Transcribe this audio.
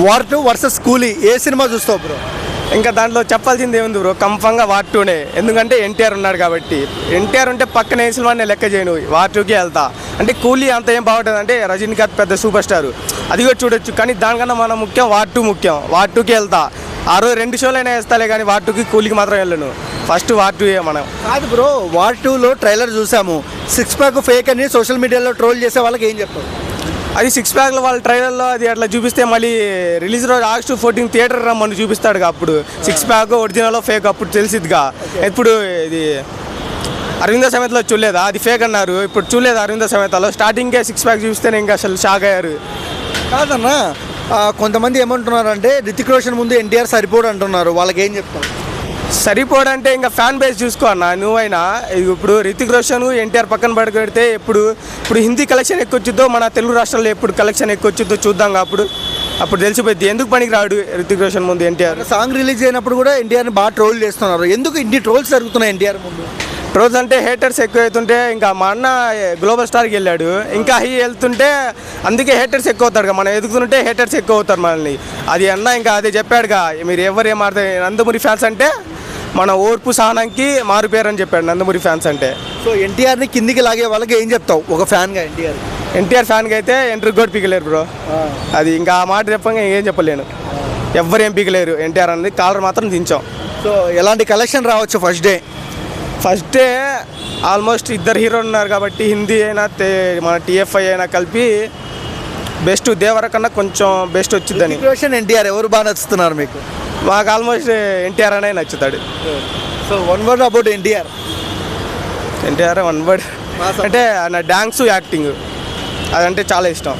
War two versus కూలీ ఏ cinema చూస్తావు bro? ఇంకా దాంట్లో చెప్పాల్సింది ఏముంది బ్రో? కంఫంగా వార్ టూనే. ఎందుకంటే ఎన్టీఆర్ ఉన్నాడు కాబట్టి. ఎన్టీఆర్ ఉంటే పక్కన ఏ సినిమా నేను లెక్క చేయను. వార్ టూకే వెళ్తా. అంటే కూలీ అంత ఏం బాగుంటుంది అంటే రజనీకాంత్ పెద్ద సూపర్ స్టార్. అది కూడా చూడొచ్చు. కానీ దానికన్నా మనం ముఖ్యం వార్ టూ ముఖ్యం. వార్ టూకే వెళ్తా. ఆ రోజు రెండు షోలు అయినా వేస్తాలే కానీ వార్ టూకి కూలీకి మాత్రం వెళ్ళను. ఫస్ట్ వార్ టూ మనం. కాదు బ్రో వార్ టూలో ట్రైలర్ చూసాము. సిక్స్ ప్యాక్ ఫేక్ అని సోషల్ మీడియాలో ట్రోల్ చేసే వాళ్ళకి ఏం చెప్తావు అది సిక్స్ ప్యాక్లో వాళ్ళ ట్రైలర్లో అది అట్లా చూపిస్తే మళ్ళీ రిలీజ్ రోజు ఆగస్టు ఫోర్టీన్ థియేటర్ రమ్మని చూపిస్తాడుగా అప్పుడు. సిక్స్ ప్యాక్ ఒరిజినల్ ఫేక్ అప్పుడు తెలిసిద్దిగా. ఇప్పుడు ఇది అరవింద సమేతలో చూడలేదా? అది ఫేక్ అన్నారు. ఇప్పుడు చూడలేదు అరవింద సమేతలో? స్టార్టింగే సిక్స్ ప్యాక్ చూపిస్తేనే ఇంకా అసలు షాక్ అయ్యారు. కాదన్నా కొంతమంది ఏమంటున్నారంటే రితిక్ రోషన్ ముందు ఎన్టీఆర్ సరిపోడు అంటున్నారు. వాళ్ళకి ఏం చెప్తావు సరిపోడంటే ఇంకా ఫ్యాన్ బేస్ చూసుకో అన్న. నువ్వైనా ఇప్పుడు రితిక్ రోషన్ ఎన్టీఆర్ పక్కన పడి పెడితే ఇప్పుడు ఇప్పుడు హిందీ కలెక్షన్ ఎక్కువ వచ్చిద్దో మన తెలుగు రాష్ట్రాల్లో ఎప్పుడు కలెక్షన్ ఎక్కువ వచ్చిద్దో చూద్దాం అప్పుడు. అప్పుడు తెలిసిపోద్ది. ఎందుకు పనికి రాడు రితిక్ రోషన్ ముందు ఎన్టీఆర్? సాంగ్ రిలీజ్ అయినప్పుడు కూడా ఎన్టీఆర్ని బాగా ట్రోల్ చేస్తున్నారు. ఎందుకు ఇన్ని ట్రోల్స్ జరుగుతున్నాయి ఎన్టీఆర్ ముందు? రోజు అంటే హేటర్స్ ఎక్కువ అవుతుంటే ఇంకా మా అన్న గ్లోబల్ స్టార్కి వెళ్ళాడు. ఇంకా హై వెళ్తుంటే అందుకే హేటర్స్ ఎక్కువ అవుతాడు కదా. మనం ఎదుగుతుంటే హేటర్స్ ఎక్కువ అవుతారు మనల్ని. అది అన్న ఇంకా అదే చెప్పాడుగా మీరు ఎవరు ఏం ఆడతారు? నందమూరి ఫ్యాన్స్ అంటే మన ఓర్పు సహనంకి మారు పేరు అని చెప్పాడు నందమూరి ఫ్యాన్స్ అంటే. సో ఎన్టీఆర్ని కిందికి లాగే వాళ్ళకి ఏం చెప్తావు? ఒక ఫ్యాన్గా ఎన్టీఆర్. ఎన్టీఆర్ ఫ్యాన్కి అయితే ఎంట్రీ కూడా పీకలేరు బ్రో. అది ఇంకా ఆ మాట చెప్పంగా ఏం చెప్పలేను. ఎవ్వరు ఏం పీకలేరు ఎన్టీఆర్ అనేది. కాలర్ మాత్రం దించాం. సో ఎలాంటి కలెక్షన్ రావచ్చు first day? First day almost ఇద్దరు హీరోలు ఉన్నారు కాబట్టి హిందీ అయినా మన టీఎఫ్ఐ అయినా కలిపి బెస్ట్ దేవర కన్నా కొంచెం బెస్ట్ వచ్చిందని ఎన్టీఆర్ ఎవరు బాగా నచ్చుతున్నారు మీకు? మాకు ఆల్మోస్ట్ ఎన్టీఆర్ అనే నచ్చుతాడు. So one word about NTR. NTR one word. అంటే నా డ్యాన్స్ యాక్టింగ్. అదంటే చాలా ఇష్టం.